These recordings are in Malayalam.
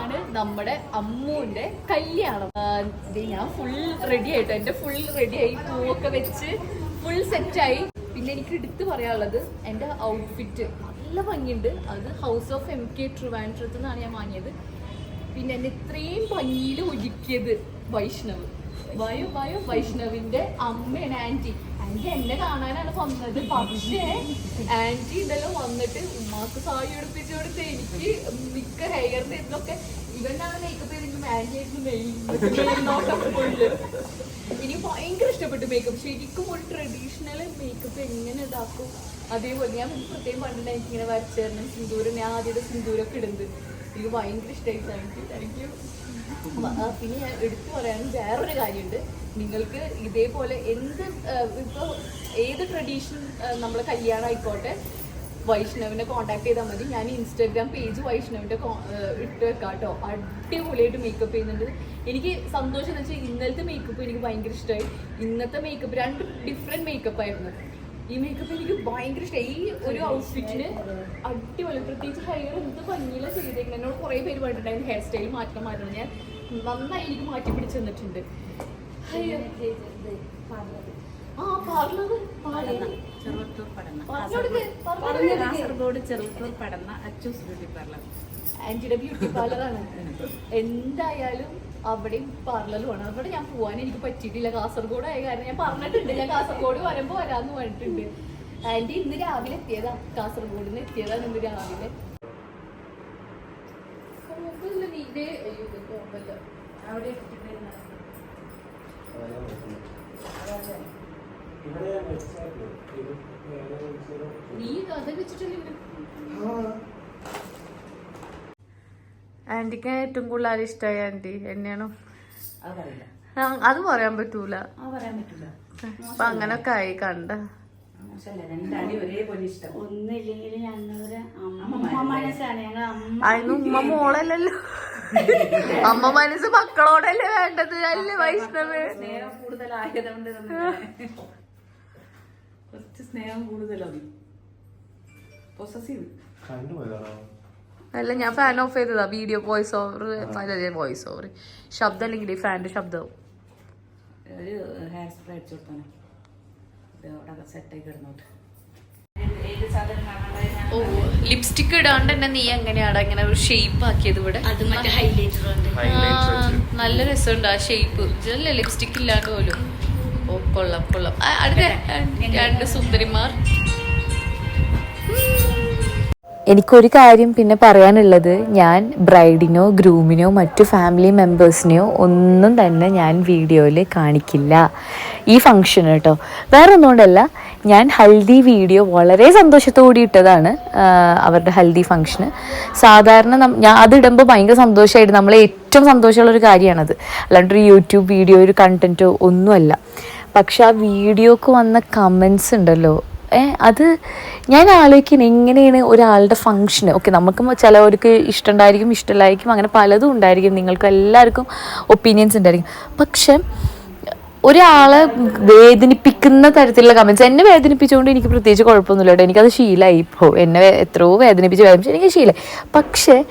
ഇന്നാണ് നമ്മുടെ അമ്മുവിന്റെ കല്യാണം. ഞാൻ ഫുൾ റെഡി ആയിട്ട്? എന്റെ ഫുൾ റെഡി ആയി പൂവൊക്കെ വെച്ച് ഫുൾ സെറ്റായി പിന്നെ എനിക്ക് എടുത്തു പറയാനുള്ളത് എന്റെ ഔട്ട്ഫിറ്റ് നല്ല ഭംഗിയുണ്ട്. അത് ഹൗസ് ഓഫ് എം കെ ട്രിവാൻഡ്രത്ത് നിന്നാണ് ഞാൻ വാങ്ങിയത്. പിന്നെ എന്നെ ഇത്രയും ഭംഗിയിൽ ഒരുക്കിയത് വൈഷ്ണവ്. വയോ വയു വൈഷ്ണവിന്റെ അമ്മയാണ് ആന്റി. ആന്റി എന്നെ കാണാനാണ് വന്നത്. പക്ഷേ ആന്റി ഇതെല്ലാം വന്നിട്ട് ഉമ്മാക്ക് സായി എടുപ്പിച്ചു കൊടുത്ത് എനിക്ക് മിക്ക ഹെയറിന്റെ ഇതിലൊക്കെ ഇവനാണ് മേക്കപ്പ് ചെയ്തെങ്കിലും ആന്റി ആയിരുന്നു എനിക്ക് ഭയങ്കര ഇഷ്ടപ്പെട്ടു മേക്കപ്പ് ശരിക്കും ഒരു ട്രഡീഷണൽ മേക്കപ്പ് എങ്ങനെ ഇതാക്കും? അതേപോലെ ഞാൻ പ്രത്യേകം പണ്ടുണ്ടായി ഇങ്ങനെ വരച്ചു തരണം സിന്ദൂരം. ഞാൻ ആദ്യത്തെ സിന്ദൂരൊക്കെ ഇടുന്നത്. എനിക്ക് ഭയങ്കര ഇഷ്ടമായി താങ്ക് യു പിന്നെ ഞാൻ എടുത്തു പറയാൻ വേറൊരു കാര്യമുണ്ട്. നിങ്ങൾക്ക് ഇതേപോലെ എന്ത് ഇപ്പോൾ ഏത് ട്രഡീഷൻ നമ്മൾ കല്യാണം ആയിക്കോട്ടെ വൈഷ്ണവിനെ കോൺടാക്ട് ചെയ്താൽ മതി. ഞാൻ ഇൻസ്റ്റാഗ്രാം പേജ് വൈഷ്ണവിന്റെ ഇട്ട് വെക്കാം കേട്ടോ. അടിപൊളിയായിട്ട് മേക്കപ്പ് ചെയ്യുന്നുണ്ട്. എനിക്ക് സന്തോഷം എന്ന് വെച്ചാൽ ഇന്നലത്തെ മേക്കപ്പ് എനിക്ക് ഭയങ്കര ഇഷ്ടമായി. ഇന്നത്തെ മേക്കപ്പ് രണ്ട് ഡിഫറെന്റ് മേക്കപ്പ് ആയിരുന്നു. ഈ മേക്കപ്പ് എനിക്ക് ഭയങ്കര ഇഷ്ടം. ഈ ഒരു ഔട്ട്ഫിറ്റിന് അടിപൊളി. പ്രത്യേകിച്ച് ഹെയർ എന്ത് ഭംഗിയില ചെയ്തേക്കുന്നത് എന്നോട് കുറേ പേര് പറഞ്ഞിട്ടുണ്ടായിരുന്നു ഹെയർ സ്റ്റൈൽ മാറ്റണം മാറ്റണം. ഞാൻ നന്നായി എനിക്ക് മാറ്റി പിടിച്ചു തന്നിട്ടുണ്ട്. ആ പാർലർ. പാർലർ? ചെറുവത്തൂർ പടന്ന. പറഞ്ഞോടുക്ക്, പറഞ്ഞോടുക്ക്. Kasaragod. Cheruvathur Padanna Achoos beauty parlour. ആണ് ബ്യൂട്ടി പാർലറാണ്. എന്തായാലും അവിടെയും പാർലറുമാണ് അവിടെ ഞാൻ പോവാൻ എനിക്ക് പറ്റിയിട്ടില്ല. കാസർഗോഡ് ആയ കാരണം ഞാൻ പറഞ്ഞിട്ടുണ്ട്. ഞാൻ കാസർഗോഡ് വരുമ്പോ വരാന്ന് പറഞ്ഞിട്ടുണ്ട്. ആന്റി ഇന്ന് രാവിലെ എത്തിയതാ. കാസർഗോഡ് നിന്ന് എത്തിയതാണ് ഇന്ന് രാവിലെ. നീ കഥ വെച്ചിട്ടില്ല ആന്റിക്ക് ഏറ്റവും കൂടുതൽ ആരും ഇഷ്ടമായ ആന്റി എന്നെയാണോ അത് പറയാൻ പറ്റൂല. ആ പറയാൻ പറ്റില്ല അപ്പൊ അങ്ങനൊക്കെ ആയി കണ്ട. അതിന് ഉമ്മ മോളല്ലല്ലോ. അമ്മ മനസ്സ് മക്കളോടല്ലേ വേണ്ടത്? അല്ലേ വൈഷ്ണവ്? സ്നേഹം കൂടുതലായതുകൊണ്ട് കുറച്ച് സ്നേഹം കൂടുതലാണ് പൊസസീവ് അല്ല ഞാൻ ഫാൻ ഓഫ് ചെയ്തതാ. Video voice over voice over ശബ്ദം അല്ലെങ്കിൽ ഫാന്റെ ശബ്ദവും ഒരു ഹെയർ സ്പ്രേ അടിച്ചു കൊടുത്താണ് ഇത് അവിടെ സെറ്റായി കിടന്നോട്ട്. ഏത് സാധനം കാണാണ്ടായി ഓ ലിപ്സ്റ്റിക് ഇടാണ്ട് തന്നെ നീ എങ്ങനെയാണ് അങ്ങനെ ഒരു ഷേപ്പ് ആക്കിയത് ഇവിടെ? നല്ല രസമുണ്ട് ആ ഷേപ്പ് ഇതല്ലേ ലിപ്സ്റ്റിക് ഇല്ലാണ്ട് പോലും. ഓ കൊള്ളാം കൊള്ളാം. അടുത്ത രണ്ട് സുന്ദരിമാർ. എനിക്കൊരു കാര്യം പിന്നെ പറയാനുള്ളത്. ഞാൻ ബ്രൈഡിനോ ഗ്രൂമിനോ മറ്റു ഫാമിലി മെമ്പേഴ്സിനെയോ ഒന്നും തന്നെ ഞാൻ വീഡിയോയിൽ കാണിക്കില്ല. ഈ ഫംഗ്ഷൻ കേട്ടോ. വേറെ ഒന്നുകൊണ്ടല്ല ഞാൻ ഹൽദി വീഡിയോ വളരെ സന്തോഷത്തോടെ ഇട്ടതാണ് അവരുടെ ഹൽദി ഫംഗ്ഷന് സാധാരണ ഞാൻ അതിടുമ്പോൾ ഭയങ്കര സന്തോഷമായിട്ട് നമ്മളെ ഏറ്റവും സന്തോഷമുള്ള ഒരു കാര്യമാണത് അല്ലാണ്ട് ഒരു യൂട്യൂബ് വീഡിയോ ഒരു കണ്ടന്റോ ഒന്നുമല്ല. പക്ഷെ ആ വീഡിയോക്ക് വന്ന കമൻസ് ഉണ്ടല്ലോ അത് ഞാൻ ആലോചിക്കുന്നത് എങ്ങനെയാണ് ഒരാളുടെ ഫങ്ഷന് ഓക്കെ നമുക്ക് ചിലവർക്ക് ഇഷ്ടമുണ്ടായിരിക്കും ഇഷ്ടമില്ലായിരിക്കും അങ്ങനെ പലതും ഉണ്ടായിരിക്കും. നിങ്ങൾക്ക് എല്ലാവർക്കും ഒപ്പീനിയൻസ് ഉണ്ടായിരിക്കും. പക്ഷെ ഒരാളെ വേദനിപ്പിക്കുന്ന തരത്തിലുള്ള കമൻസ് എന്നെ വേദനിപ്പിച്ചുകൊണ്ട് എനിക്ക് പ്രത്യേകിച്ച് കുഴപ്പമൊന്നുമില്ല കേട്ടോ. എനിക്കത് ശീലമായി ഇപ്പോൾ എന്നെ എത്രയോ വേദനിപ്പിച്ച് വേദനിപ്പിച്ച് എനിക്ക് ശീലമായി പക്ഷേ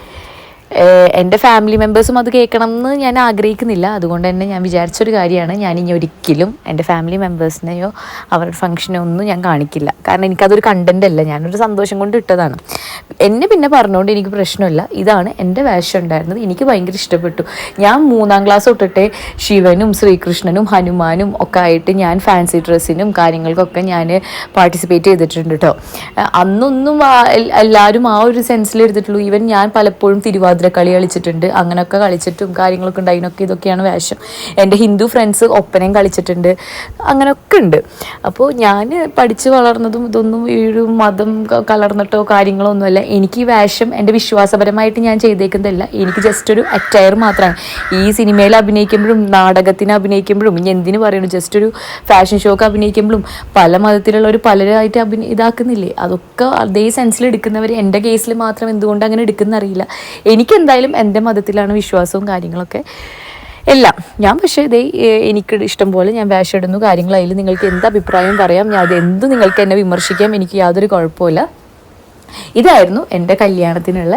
എന്റെ ഫാമിലി മെമ്പേഴ്സും അത് കേൾക്കണം എന്ന് ഞാൻ ആഗ്രഹിക്കുന്നില്ല. അതുകൊണ്ട് തന്നെ ഞാൻ വിചാരിച്ചൊരു കാര്യമാണ് ഞാൻ ഇനി ഒരിക്കലും എന്റെ ഫാമിലി മെമ്പേഴ്സിനെയോ അവരുടെ ഫംഗ്ഷനോ ഒന്നും ഞാൻ കാണിക്കില്ല. കാരണം എനിക്കതൊരു കണ്ടന്റ് അല്ല ഞാനൊരു സന്തോഷം കൊണ്ട് ഇട്ടതാണ്. എന്നെ പിന്നെ പറഞ്ഞുകൊണ്ട് എനിക്ക് പ്രശ്നമില്ല. ഇതാണ് എന്റെ വേഷം ഉണ്ടായിരുന്നത്. എനിക്ക് ഭയങ്കര ഇഷ്ടപ്പെട്ടു. ഞാൻ മൂന്നാം ക്ലാസ് തൊട്ടിട്ട് ശിവനും ശ്രീകൃഷ്ണനും ഹനുമാനും ഒക്കെ ആയിട്ട് ഞാൻ ഫാൻസി ഡ്രസ്സിനും കാര്യങ്ങൾക്കൊക്കെ ഞാൻ പാർട്ടിസിപ്പേറ്റ് ചെയ്തിട്ടുണ്ട് കേട്ടോ അന്നൊന്നും എല്ലാവരും ആ ഒരു സെൻസിൽ എടുത്തിട്ടുള്ളൂ. ഈവൻ ഞാൻ പലപ്പോഴും തിരുവാതിര കളി കളിച്ചിട്ടുണ്ട്. അങ്ങനെയൊക്കെ കളിച്ചിട്ടും കാര്യങ്ങളൊക്കെ ഉണ്ട് അതിനൊക്കെ ഇതൊക്കെയാണ് വേഷം. എന്റെ ഹിന്ദു ഫ്രണ്ട്സ് ഒപ്പനയും കളിച്ചിട്ടുണ്ട്. അങ്ങനെയൊക്കെ ഉണ്ട്. അപ്പോൾ ഞാൻ പഠിച്ച് വളർന്നതും ഇതൊന്നും ഈ ഒരു മതം കലർന്നിട്ടോ കാര്യങ്ങളോ ഒന്നുമല്ല. എനിക്ക് ഈ വേഷം എന്റെ വിശ്വാസപരമായിട്ട് ഞാൻ ചെയ്തേക്കുന്നതല്ല. എനിക്ക് ജസ്റ്റ് ഒരു അറ്റയർ മാത്രമാണ്. ഈ സിനിമയിൽ അഭിനയിക്കുമ്പോഴും നാടകത്തിന് അഭിനയിക്കുമ്പോഴും ഇനി എന്തിനു പറയുന്നു ജസ്റ്റ് ഒരു ഫാഷൻ ഷോക്ക് അഭിനയിക്കുമ്പോഴും പല മതത്തിലുള്ളവർ പലരായിട്ട് അഭിന ഇതാക്കുന്നില്ലേ? അതൊക്കെ അതേ സെൻസിൽ എടുക്കുന്നവർ എന്റെ കേസിൽ മാത്രം എന്തുകൊണ്ട് അങ്ങനെ എടുക്കുന്ന അറിയില്ല. എനിക്ക് എന്തായാലും എന്റെ മതത്തിലാണ് വിശ്വാസവും കാര്യങ്ങളൊക്കെ എല്ലാം. ഞാൻ പക്ഷേ ഇതേ എനിക്ക് ഇഷ്ടം പോലെ ഞാൻ വേഷം ഇടുന്നു കാര്യങ്ങളായാലും നിങ്ങൾക്ക് എന്ത് അഭിപ്രായം പറയാം? ഞാൻ അത് എന്ത് നിങ്ങൾക്ക് എന്നെ വിമർശിക്കാം? എനിക്ക് യാതൊരു കുഴപ്പമില്ല ഇതായിരുന്നു എന്റെ കല്യാണത്തിനുള്ള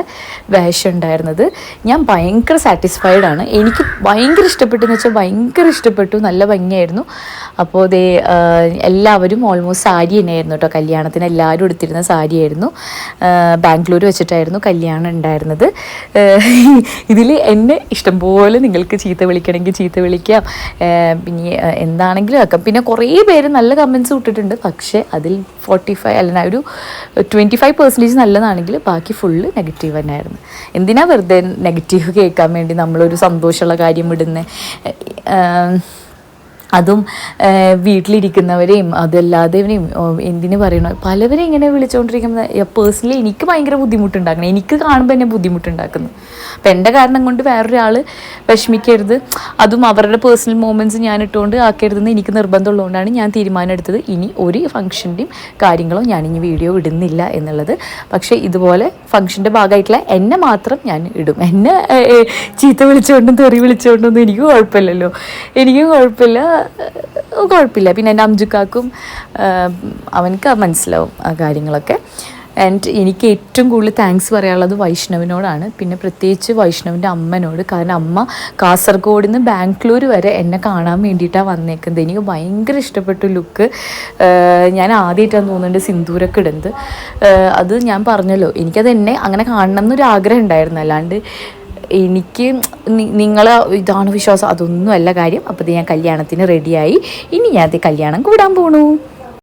വേഷം ഉണ്ടായിരുന്നത്. ഞാൻ ഭയങ്കര സാറ്റിസ്ഫൈഡ് ആണ്. എനിക്ക് ഭയങ്കര ഇഷ്ടപ്പെട്ടു എന്ന് വെച്ചാൽ ഭയങ്കര ഇഷ്ടപ്പെട്ടു. നല്ല ഭംഗിയായിരുന്നു. അപ്പോൾ ദേ എല്ലാവരും ഓൾമോസ്റ്റ് സാരി തന്നെയായിരുന്നു കേട്ടോ കല്യാണത്തിന്. എല്ലാവരും എടുത്തിരുന്ന സാരിയായിരുന്നു. ബാംഗ്ലൂർ വെച്ചിട്ടായിരുന്നു കല്യാണം ഉണ്ടായിരുന്നത്. ഇതിൽ എന്നെ ഇഷ്ടംപോലെ നിങ്ങൾക്ക് ചീത്ത വിളിക്കണമെങ്കിൽ ചീത്ത വിളിക്കാം. പിന്നെ എന്താണെങ്കിലും ആക്കാം. പിന്നെ കുറേ പേര് നല്ല കമൻസ് ഇട്ടിട്ടുണ്ട്. പക്ഷേ അതിൽ ഫോർട്ടി ഫൈവ് അല്ലെങ്കിൽ ഒരു ട്വന്റി ഫൈവ് പെർസെന്റേജ് നല്ലതാണെങ്കിൽ ബാക്കി ഫുള്ള് നെഗറ്റീവ് തന്നെയായിരുന്നു. എന്തിനാ വെറുതെ നെഗറ്റീവ് കേൾക്കാൻ വേണ്ടി നമ്മളൊരു സന്തോഷമുള്ള കാര്യം ഇടുന്നത് അതും വീട്ടിലിരിക്കുന്നവരെയും അതല്ലാതെയും എന്തിനു പറയണോ പലവരെയും ഇങ്ങനെ വിളിച്ചുകൊണ്ടിരിക്കുന്നത് പേഴ്സണലി എനിക്ക് ഭയങ്കര ബുദ്ധിമുട്ടുണ്ടാക്കണം. എനിക്ക് കാണുമ്പോൾ എന്നെ ബുദ്ധിമുട്ടുണ്ടാക്കുന്നു. അപ്പം എന്റെ കാരണം കൊണ്ട് വേറൊരാൾ വിഷമിക്കരുത്. അതും അവരുടെ പേഴ്സണൽ മൂമെന്റ്സ് ഞാൻ ഇട്ടുകൊണ്ട് ആക്കരുതെന്ന് എനിക്ക് നിർബന്ധമുള്ളതുകൊണ്ടാണ് ഞാൻ തീരുമാനം എടുത്തത് ഇനി ഒരു ഫംഗ്ഷന്റെയും കാര്യങ്ങളോ ഞാൻ ഇനി വീഡിയോ ഇടുന്നില്ല എന്നുള്ളത്. പക്ഷേ ഇതുപോലെ ഫംഗ്ഷന്റെ ഭാഗമായിട്ടുള്ള എന്നെ മാത്രം ഞാൻ ഇടും. എന്നെ ചീത്ത വിളിച്ചുകൊണ്ടും തെറി വിളിച്ചുകൊണ്ടൊന്നും എനിക്ക് കുഴപ്പമില്ലല്ലോ. എനിക്കും കുഴപ്പമില്ല. കുഴപ്പമില്ല. പിന്നെ എന്റെ അംജുക്കാക്കും അവനക്ക് മനസ്സിലാവും ആ കാര്യങ്ങളൊക്കെ. ആൻഡ് എനിക്ക് ഏറ്റവും കൂടുതൽ താങ്ക്സ് പറയാനുള്ളത് വൈഷ്ണവിനോടാണ്. പിന്നെ പ്രത്യേകിച്ച് വൈഷ്ണവിന്റെ അമ്മനോട്. കാരണം അമ്മ കാസർഗോഡിൽ നിന്ന് ബാംഗ്ലൂർ വരെ എന്നെ കാണാൻ വേണ്ടിയിട്ടാണ് വന്നേക്കുന്നത്. എനിക്ക് ഭയങ്കര ഇഷ്ടപ്പെട്ട ലുക്ക് ഞാൻ ആദ്യമായിട്ടാണ് തോന്നുന്നുണ്ട് സിന്ദൂരൊക്കെ ഇടുന്നത്. അത് ഞാൻ പറഞ്ഞല്ലോ. എനിക്കത് എന്നെ അങ്ങനെ കാണണം എന്നൊരു ആഗ്രഹം ഉണ്ടായിരുന്നു അല്ലാണ്ട് എനിക്ക് നിങ്ങൾ ഇതാണ് വിശ്വാസം. അതൊന്നുമല്ല കാര്യം. അപ്പോൾ ഞാൻ കല്യാണത്തിന് റെഡിയായി ഇനി ഞാൻ കല്യാണം കൂടാൻ പോണു.